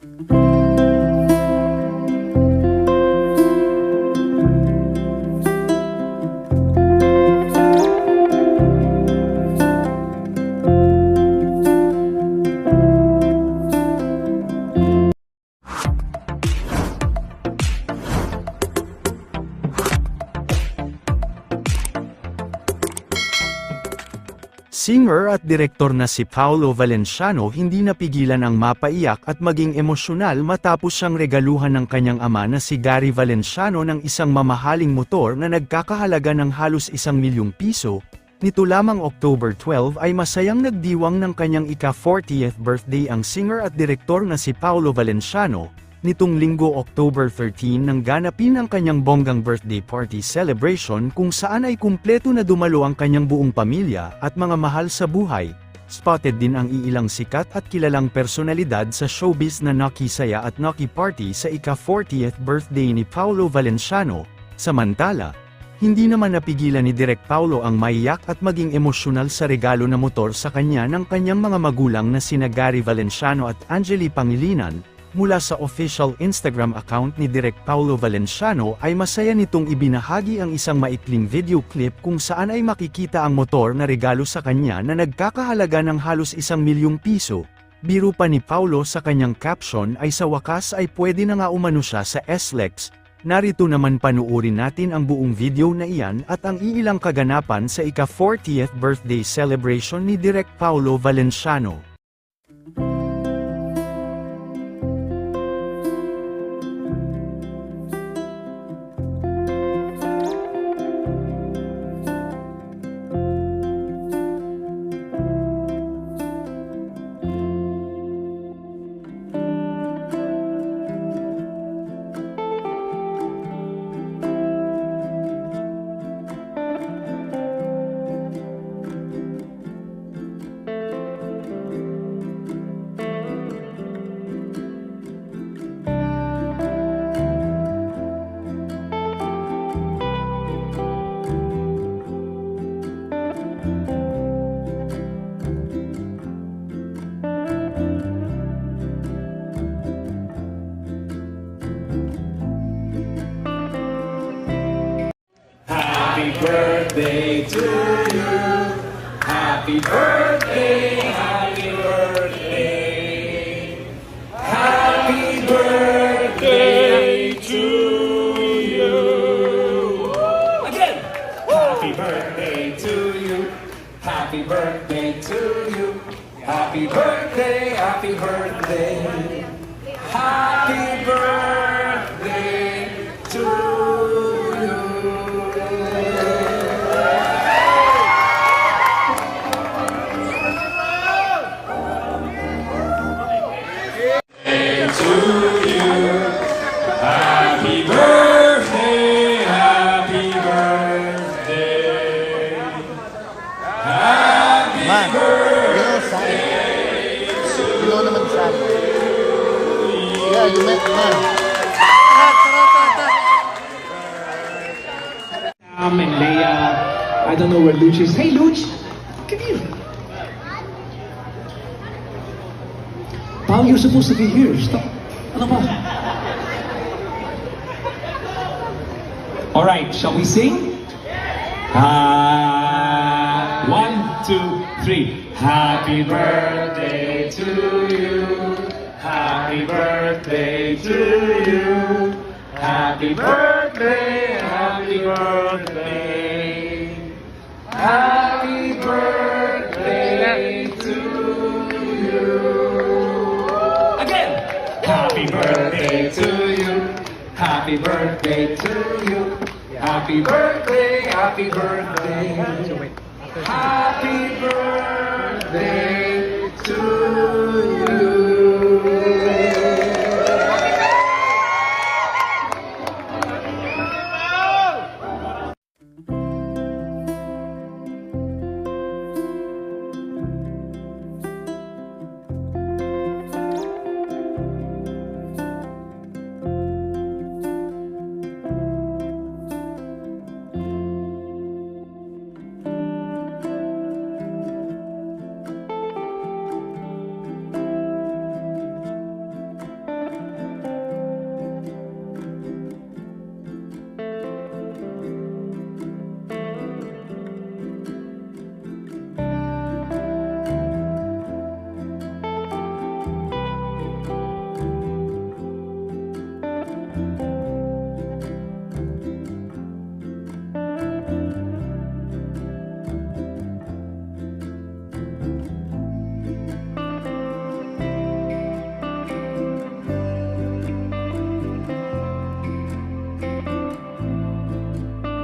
thank you. Singer at direktor na si Paolo Valenciano hindi napigilan ang mapaiyak at maging emosyonal matapos siyang regaluhan ng kanyang ama na si Gary Valenciano ng isang mamahaling motor na nagkakahalaga ng halos isang milyong piso. Nito lamang October 12 ay masayang nagdiwang ng kanyang ika-40th birthday ang singer at direktor na si Paolo Valenciano, Nitong linggo October 13 nang ganapin ang kanyang bonggang birthday party celebration kung saan ay kumpleto na dumalo ang kanyang buong pamilya at mga mahal sa buhay. Spotted din ang iilang sikat at kilalang personalidad sa showbiz na nakisaya at nakiparty sa ika-40th birthday ni Paolo Valenciano. Samantala, hindi naman napigilan ni Direk Paulo ang maiyak at maging emosyonal sa regalo na motor sa kanya ng kanyang mga magulang na sina Gary Valenciano at Angeli Pangilinan, Mula sa official Instagram account ni Direk Paulo Valenciano ay masaya nitong ibinahagi ang isang maikling video clip kung saan ay makikita ang motor na regalo sa kanya na nagkakahalaga ng halos isang milyong piso. Biro pa ni Paulo sa kanyang caption ay sa wakas ay pwede na nga umano siya sa SLEX. Narito naman panuorin natin ang buong video na iyan at ang iilang kaganapan sa ika-40th birthday celebration ni Direk Paulo Valenciano. Birthday to you. Happy birthday, happy birthday. Happy birthday to you. Again. Happy birthday to you. Happy birthday to you. Happy birthday, happy birthday. Happy birthday and Leia. I don't know where Luch is. Hey, Luch, come here. Pao, you're supposed to be here. Stop. All right, shall we sing? Uh, one, two, three. Happy birthday to you. Happy birthday to you. Happy birthday, happy birthday. Happy birthday to you. Again. Happy birthday to you. Happy birthday to you. Happy birthday, happy birthday. Happy birthday